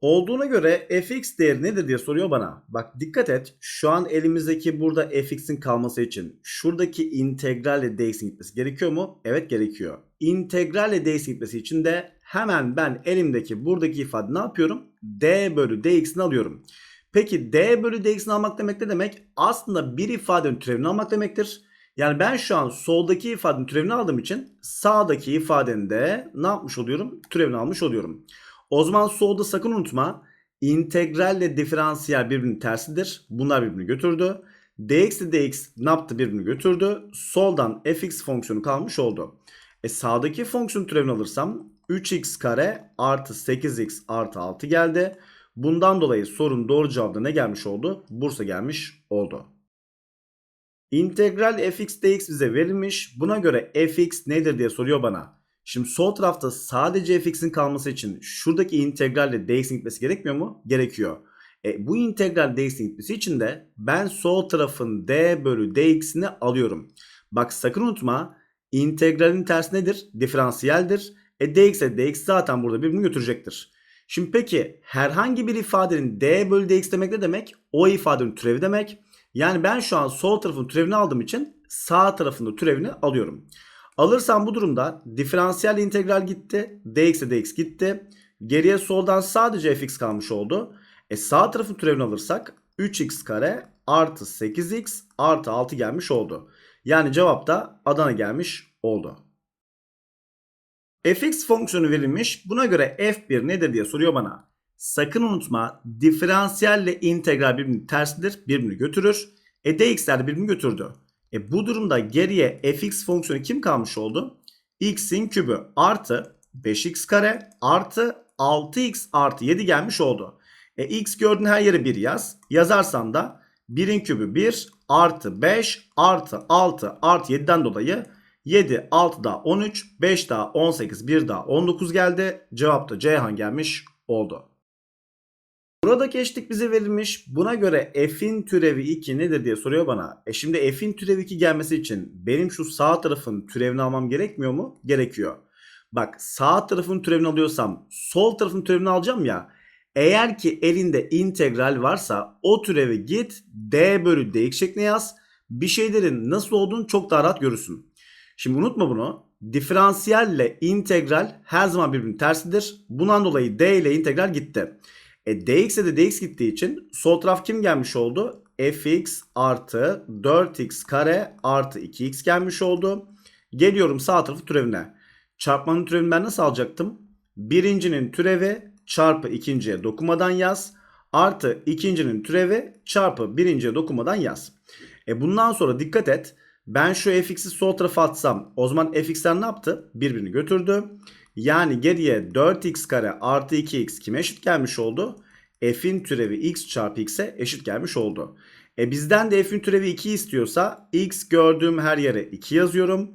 Olduğuna göre fx değeri nedir diye soruyor bana. Bak dikkat et. Şu an elimizdeki burada fx'in kalması için şuradaki integralle dx'in gitmesi gerekiyor mu? Evet gerekiyor. İntegralle dx'in gitmesi için de hemen ben elimdeki buradaki ifade ne yapıyorum? d bölü dx'ini alıyorum. Peki d bölü dx'ini almak demek ne demek? Aslında bir ifadenin türevini almak demektir. Yani ben şu an soldaki ifadenin türevini aldığım için sağdaki ifadenin de ne yapmış oluyorum? Türevini almış oluyorum. O zaman solda sakın unutma. İntegralle diferansiyel birbirinin tersidir. Bunlar birbirini götürdü. dx ile dx ne yaptı birbirini götürdü. Soldan fx fonksiyonu kalmış oldu. E sağdaki fonksiyon türevini alırsam 3x kare artı 8x artı 6 geldi. Bundan dolayı sorun doğru cevabı ne gelmiş oldu? Bursa gelmiş oldu. İntegral fx dx bize verilmiş. Buna göre fx nedir diye soruyor bana. Şimdi sol tarafta sadece fx'in kalması için şuradaki integralle dx'in gitmesi gerekmiyor mu? Gerekiyor. E, bu integral dx'in gitmesi için de ben sol tarafın d bölü dx'ini alıyorum. Bak sakın unutma integralin tersi nedir? Diferansiyeldir. E dx ile dx zaten burada birbirini götürecektir. Şimdi peki herhangi bir ifadenin d bölü dx demek ne demek? O ifadenin türevi demek. Yani ben şu an sol tarafın türevini aldığım için sağ tarafında türevini alıyorum. Alırsam bu durumda diferansiyel integral gitti. dx ile dx gitti. Geriye soldan sadece fx kalmış oldu. E sağ tarafın türevini alırsak 3x kare artı 8x artı 6 gelmiş oldu. Yani cevap da Adana gelmiş oldu. fx fonksiyonu verilmiş. Buna göre f1 nedir diye soruyor bana. Sakın unutma diferansiyelle integral birbirini tersidir. Birbirini götürür. E dx'ler birbirini götürdü. E bu durumda geriye fx fonksiyonu kim kalmış oldu? x'in kübü artı 5x kare artı 6x artı 7 gelmiş oldu. E x gördüğün her yere 1 yaz. Yazarsan da 1'in kübü 1 artı 5 artı 6 artı 7'den dolayı 7 6 daha 13 5 daha 18 1 daha 19 geldi. Cevap da Ceyhan gelmiş oldu. Buradaki eşitlik bize verilmiş. Buna göre f'in türevi 2 nedir diye soruyor bana. E şimdi f'in türevi 2 gelmesi için benim şu sağ tarafın türevini almam gerekmiyor mu? Gerekiyor. Bak sağ tarafın türevini alıyorsam sol tarafın türevini alacağım ya. Eğer ki elinde integral varsa o türevi git d bölü dx şeklinde yaz. Bir şeylerin nasıl olduğunu çok daha rahat görürsün. Şimdi unutma bunu. Diferansiyelle integral her zaman birbirinin tersidir. Bundan dolayı d ile integral gitti. E dx'e de dx gittiği için sol taraf kim gelmiş oldu? fx artı 4x kare artı 2x gelmiş oldu. Geliyorum sağ tarafı türevine. Çarpmanın türevini ben nasıl alacaktım? Birincinin türevi çarpı ikinciye dokunmadan yaz. Artı ikincinin türevi çarpı birinciye dokunmadan yaz. E bundan sonra dikkat et. Ben şu fx'i sol tarafa atsam o zaman fx'ler ne yaptı? Birbirini götürdü. Yani geriye 4x kare artı 2x kime eşit gelmiş oldu? F'in türevi x çarpı x'e eşit gelmiş oldu. E bizden de f'in türevi 2 istiyorsa x gördüğüm her yere 2 yazıyorum.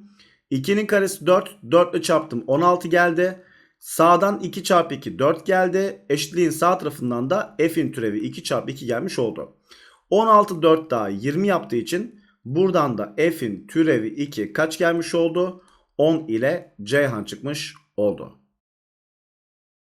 2'nin karesi 4. 4 ile çarptım 16 geldi. Sağdan 2 çarpı 2 4 geldi. Eşitliğin sağ tarafından da f'in türevi 2 çarpı 2 gelmiş oldu. 16 4 daha 20 yaptığı için buradan da f'in türevi 2 kaç gelmiş oldu? 10 ile Ceyhan çıkmış oldu.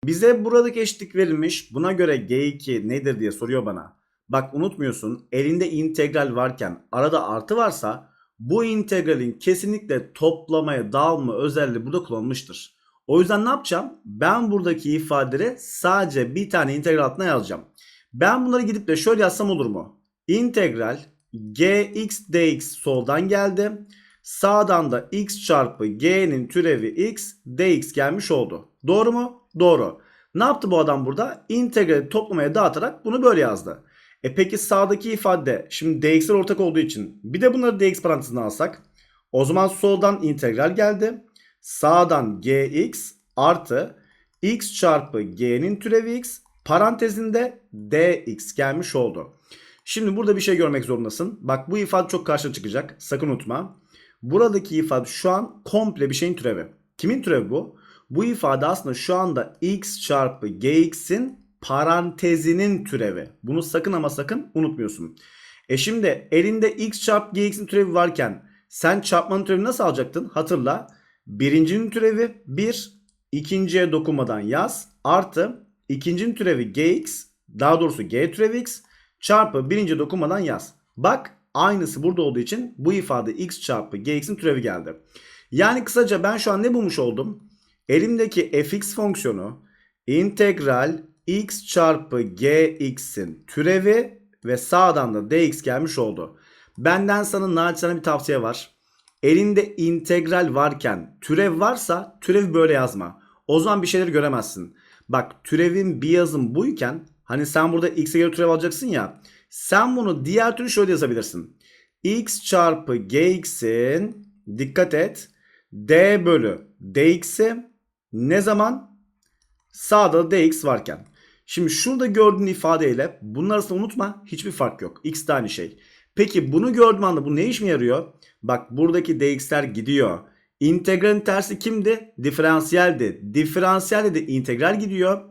Bize buradaki eşitlik verilmiş. Buna göre G2 nedir diye soruyor bana. Bak unutmuyorsun elinde integral varken arada artı varsa bu integralin kesinlikle toplamaya dağılma özelliği burada kullanılmıştır. O yüzden ne yapacağım? Ben buradaki ifadeleri sadece bir tane integral altına yazacağım. Ben bunları gidip de şöyle yazsam olur mu? İntegral gx dx soldan geldi. Sağdan da x çarpı g'nin türevi x dx gelmiş oldu. Doğru mu? Doğru. Ne yaptı bu adam burada? İntegrali toplamaya dağıtarak bunu böyle yazdı. E peki sağdaki ifade şimdi dx'ler ortak olduğu için bir de bunları dx parantezine alsak. O zaman soldan integral geldi. Sağdan gx artı x çarpı g'nin türevi x parantezinde dx gelmiş oldu. Şimdi burada bir şey görmek zorundasın. Bak bu ifade çok karşına çıkacak. Sakın unutma. Buradaki ifade şu an komple bir şeyin türevi. Kimin türevi bu? Bu ifade aslında şu anda x çarpı gx'in parantezinin türevi. Bunu sakın ama sakın unutmuyorsun. E şimdi elinde x çarpı gx'in türevi varken sen çarpmanın türevini nasıl alacaktın? Hatırla. Birincinin türevi 1, ikinciye dokunmadan yaz. Artı ikincinin türevi gx daha doğrusu g türevi x çarpı birinci dokunmadan yaz. Bak aynısı burada olduğu için bu ifade x çarpı gx'in türevi geldi. Yani kısaca ben şu an ne bulmuş oldum? Elimdeki fx fonksiyonu integral x çarpı gx'in türevi ve sağdan da dx gelmiş oldu. Benden sana naçizane bir tavsiye var. Elinde integral varken türev varsa türevi böyle yazma. O zaman bir şeyleri göremezsin. Bak türevin bir yazım buyken hani sen burada x'e göre türev alacaksın ya. Sen bunu diğer türlü şöyle yazabilirsin. x çarpı gx'in dikkat et d bölü dx'i ne zaman? Sağda da dx varken. Şimdi şurada gördüğün ifadeyle bunun arasında unutma hiçbir fark yok. X de aynı şey. Peki bunu gördüğüm anda bu ne işime yarıyor? Bak buradaki dx'ler gidiyor. İntegralin tersi kimdi? Diferansiyeldi. Diferansiyelde de integral gidiyor.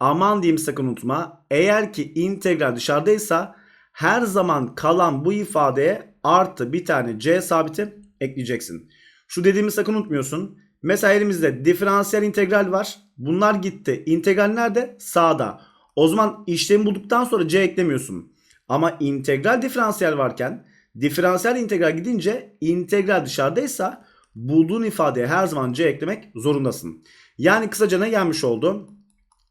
Aman diyeyim sakın unutma. Eğer ki integral dışarıdaysa her zaman kalan bu ifadeye artı bir tane c sabiti ekleyeceksin. Şu dediğimi sakın unutmuyorsun. Mesela elimizde diferansiyel integral var. Bunlar gitti. İntegral nerede? Sağda. O zaman işlemi bulduktan sonra c eklemiyorsun. Ama integral diferansiyel varken diferansiyel integral gidince integral dışarıdaysa bulduğun ifadeye her zaman c eklemek zorundasın. Yani kısaca ne gelmiş oldu?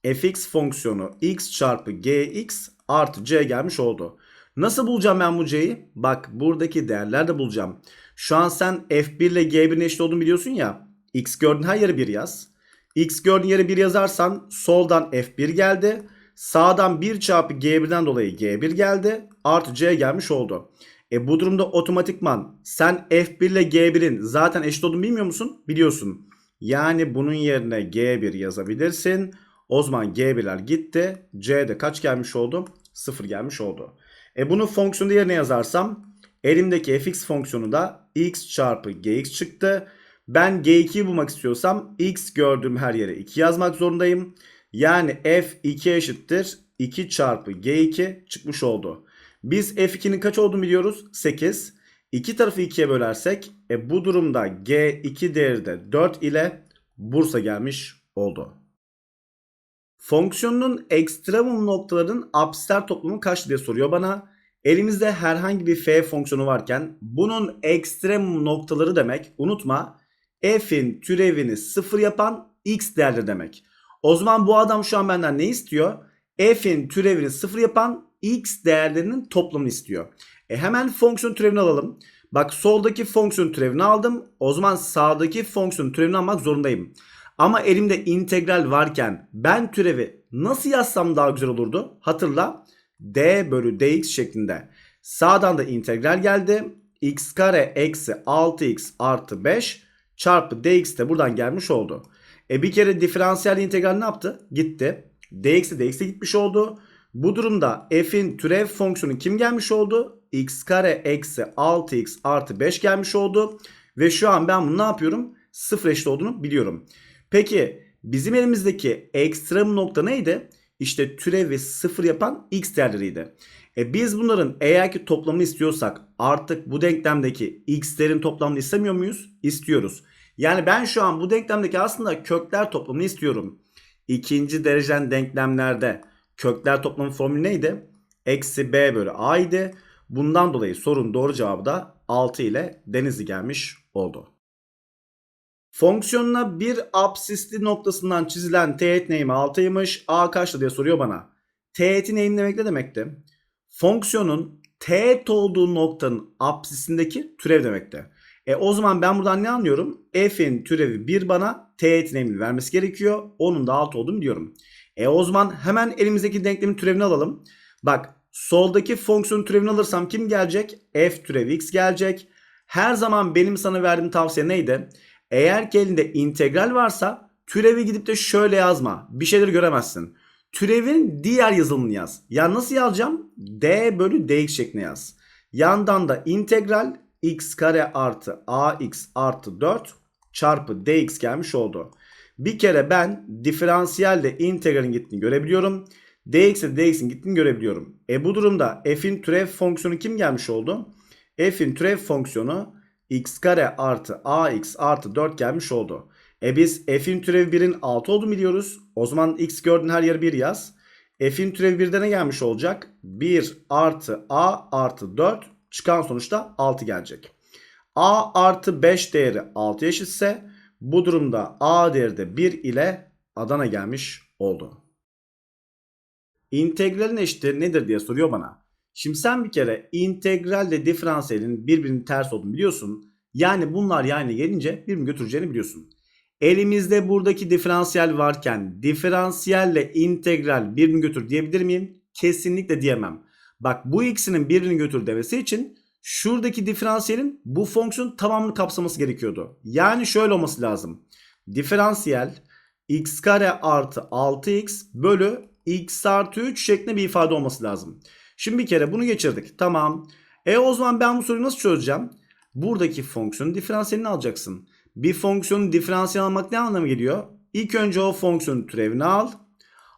fx fonksiyonu x çarpı gx artı c gelmiş oldu. Nasıl bulacağım ben bu c'yi? Bak buradaki değerler de bulacağım. Şu an sen f1 ile g1'in eşit olduğunu biliyorsun ya. x gördüğün her yere 1 yaz. x gördüğün yere 1 yazarsan soldan f1 geldi. Sağdan 1 çarpı g1'den dolayı g1 geldi. Artı c gelmiş oldu. E bu durumda otomatikman sen f1 ile g1'in zaten eşit olduğunu bilmiyor musun? Biliyorsun. Yani bunun yerine g1 yazabilirsin. O zaman g1'ler gitti. c'de kaç gelmiş oldu? 0 gelmiş oldu. E bunu fonksiyonu yerine yazarsam elimdeki fx fonksiyonu da x çarpı gx çıktı. Ben g2'yi bulmak istiyorsam x gördüğüm her yere 2 yazmak zorundayım. Yani f 2 eşittir 2 çarpı g2 çıkmış oldu. Biz f2'nin kaç olduğunu biliyoruz. 8. İki tarafı 2'ye bölersek e, bu durumda g2 değeri de 4 ile Bursa gelmiş oldu. Fonksiyonun ekstremum noktaların apsisler toplamı kaç diye soruyor bana. Elimizde herhangi bir f fonksiyonu varken bunun ekstremum noktaları demek unutma f'in türevini sıfır yapan x değerleri demek. O zaman bu adam şu an benden ne istiyor? f'in türevini sıfır yapan x değerlerinin toplamını istiyor. E hemen fonksiyon türevini alalım. Bak soldaki fonksiyon türevini aldım. O zaman sağdaki fonksiyon türevini almak zorundayım. Ama elimde integral varken ben türevi nasıl yazsam daha güzel olurdu? Hatırla d bölü dx şeklinde. Sağdan da integral geldi. x kare eksi 6x artı 5 çarpı dx de buradan gelmiş oldu. E bir kere diferansiyel integral ne yaptı? Gitti. dx de dx'e gitmiş oldu. Bu durumda f'in türev fonksiyonu kim gelmiş oldu? x kare eksi 6x artı 5 gelmiş oldu. Ve şu an ben bunu ne yapıyorum? Sıfır eşit olduğunu biliyorum. Peki bizim elimizdeki ekstrem nokta neydi? İşte türevi sıfır yapan x değerleriydi. E biz bunların eğer ki toplamını istiyorsak artık bu denklemdeki x'lerin toplamını istemiyor muyuz? İstiyoruz. Yani ben şu an bu denklemdeki aslında kökler toplamını istiyorum. İkinci derecen denklemlerde kökler toplamı formülü neydi? Eksi b bölü a idi. Bundan dolayı sorun doğru cevabı da 6 ile Denizli gelmiş oldu. Fonksiyonuna bir absisli noktasından çizilen teğet neyimi 6'ymış. A kaçtı diye soruyor bana. Teğetin neyim demek ne demekti? Fonksiyonun teğet olduğu noktanın absisindeki türev demekti. E o zaman ben buradan ne anlıyorum? F'in türevi 1 bana teğetin eğimini vermesi gerekiyor. Onun da 6 olduğunu biliyorum. E o zaman hemen elimizdeki denklemin türevini alalım. Bak soldaki fonksiyonun türevini alırsam kim gelecek? F türevi x gelecek. Her zaman benim sana verdiğim tavsiye neydi? Eğer ki elinde integral varsa türevi gidip de şöyle yazma. Bir şeyleri göremezsin. Türevin diğer yazılımını yaz. Ya nasıl yazacağım? d bölü dx şeklinde yaz. Yandan da integral x kare artı ax artı 4 çarpı dx gelmiş oldu. Bir kere ben diferansiyelle integralin gittiğini görebiliyorum. dx ile dx'in gittiğini görebiliyorum. E bu durumda f'in türev fonksiyonu kim gelmiş oldu? f'in türev fonksiyonu x kare artı ax artı 4 gelmiş oldu. E biz f'in türevi 1'in 6 olduğunu biliyoruz. O zaman x gördüğün her yere 1 yaz. F'in türevi 1'de ne gelmiş olacak? 1 artı a artı 4 çıkan sonuçta 6 gelecek. a artı 5 değeri 6 eşitse bu durumda a değeri de 1 ile Adana gelmiş oldu. İntegralin eşiti nedir diye soruyor bana. Şimdi sen bir kere integralle diferansiyelin birbirinin ters olduğunu biliyorsun. Yani bunlar yani gelince birbirini götüreceğini biliyorsun. Elimizde buradaki diferansiyel varken diferansiyelle integral birbirini götür diyebilir miyim? Kesinlikle diyemem. Bak bu ikisinin birbirini götür demesi için şuradaki diferansiyelin bu fonksiyonun tamamını kapsaması gerekiyordu. Yani şöyle olması lazım. Diferansiyel x kare artı 6x bölü x artı 3 şeklinde bir ifade olması lazım. Şimdi bir kere bunu geçirdik. Tamam. E o zaman ben bu soruyu nasıl çözeceğim? Buradaki fonksiyonun diferansiyelini alacaksın. Bir fonksiyonun diferansiyel almak ne anlama geliyor? İlk önce o fonksiyonun türevini al.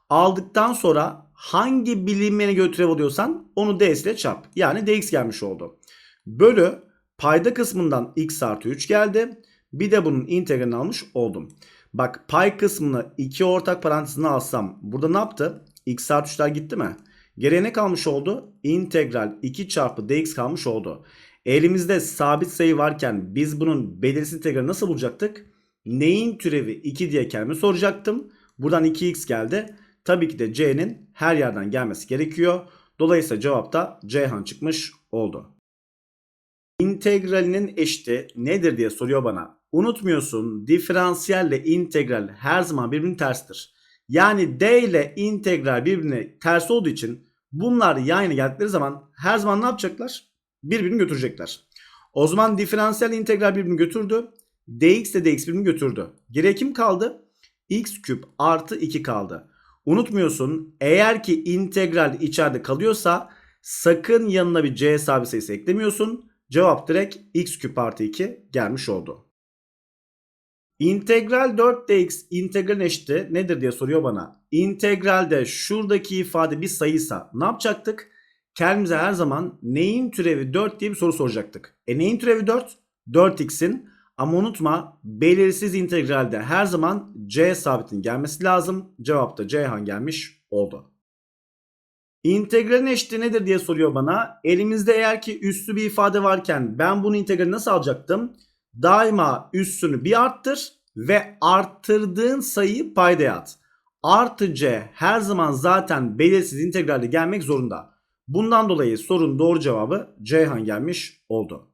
Aldıktan sonra hangi bilinmeyene göre türev alıyorsan onu ds ile çarp. Yani dx gelmiş oldu. Bölü payda kısmından x artı 3 geldi. Bir de bunun integralini almış oldum. Bak pay kısmını iki ortak parantezine alsam burada ne yaptı? x artı 3'ler gitti mi? Geriye ne kalmış oldu? İntegral 2 çarpı dx kalmış oldu. Elimizde sabit sayı varken biz bunun belirsiz integrali nasıl bulacaktık? Neyin türevi 2 diye kendime soracaktım. Buradan 2x geldi. Tabii ki de c'nin her yerden gelmesi gerekiyor. Dolayısıyla cevap da Ceyhan çıkmış oldu. İntegralinin eşiti nedir diye soruyor bana. Unutmuyorsun diferansiyelle integral her zaman birbirinin tersidir. Yani d ile integral birbirine ters olduğu için bunlar yan geldikleri zaman her zaman ne yapacaklar? Birbirini götürecekler. O zaman diferansiyel integral birbirini götürdü. dx ile dx birbirini götürdü. Geriye kim kaldı? x küp artı 2 kaldı. Unutmuyorsun eğer ki integral içeride kalıyorsa sakın yanına bir c sabit sayısı eklemiyorsun. Cevap direkt x küp artı 2 gelmiş oldu. İntegral 4dx integralin eşiti nedir diye soruyor bana. İntegralde şuradaki ifade bir sayıysa ne yapacaktık? Kendimize her zaman neyin türevi 4 diye bir soru soracaktık. E neyin türevi 4? 4x'in ama unutma belirsiz integralde her zaman c sabitin gelmesi lazım. Cevap da Ceyhan gelmiş oldu. İntegralin eşiti nedir diye soruyor bana. Elimizde eğer ki üslü bir ifade varken ben bunu integrali nasıl alacaktım? Daima üstünü bir arttır ve arttırdığın sayıyı paydaya at. Artı c her zaman zaten belirsiz integralde gelmek zorunda. Bundan dolayı sorunun doğru cevabı Ceyhan gelmiş oldu.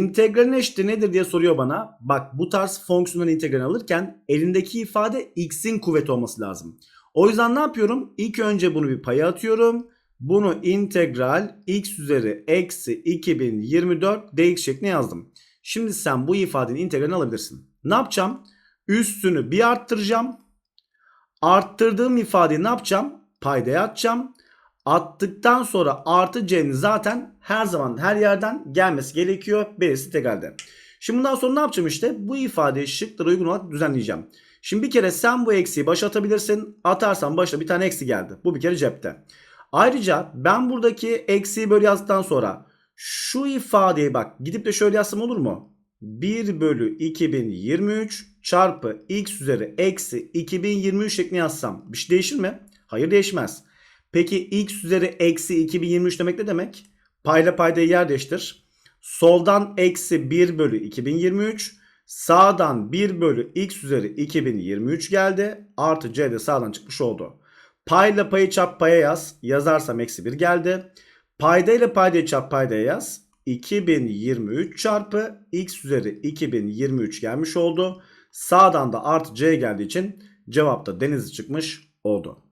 İntegralin eşiti nedir diye soruyor bana. Bak bu tarz fonksiyonel integral alırken elindeki ifade x'in kuvveti olması lazım. O yüzden ne yapıyorum? İlk önce bunu bir paya atıyorum. Bunu integral x üzeri eksi 2024 dx şeklinde yazdım. Şimdi sen bu ifadenin integralini alabilirsin. Ne yapacağım? Üstünü bir arttıracağım. Arttırdığım ifadeyi ne yapacağım? Paydaya atacağım. Attıktan sonra artı c'nin zaten her zaman her yerden gelmesi gerekiyor. Birisi integralde. Şimdi bundan sonra ne yapacağım işte? Bu ifadeyi şıklara uygun olarak düzenleyeceğim. Şimdi bir kere sen bu eksiği başa atabilirsin. Atarsan başta bir tane eksi geldi. Bu bir kere cepte. Ayrıca ben buradaki eksiği böyle yazdıktan sonra şu ifadeyi bak gidip de şöyle yazsam olur mu? 1 bölü 2023 çarpı x üzeri eksi 2023 şeklinde yazsam bir şey değişir mi? Hayır değişmez. Peki x üzeri eksi 2023 demek ne demek? Payla paydayı yer değiştir. Soldan eksi 1 bölü 2023. Sağdan 1 bölü x üzeri 2023 geldi. Artı c de sağdan çıkmış oldu. Payla payı çarp paya yaz. Yazarsam eksi 1 geldi. Payda ile paydayı çarp paydaya yaz. 2023 çarpı x üzeri 2023 gelmiş oldu. Sağdan da artı c geldiği için cevap da deniz çıkmış oldu.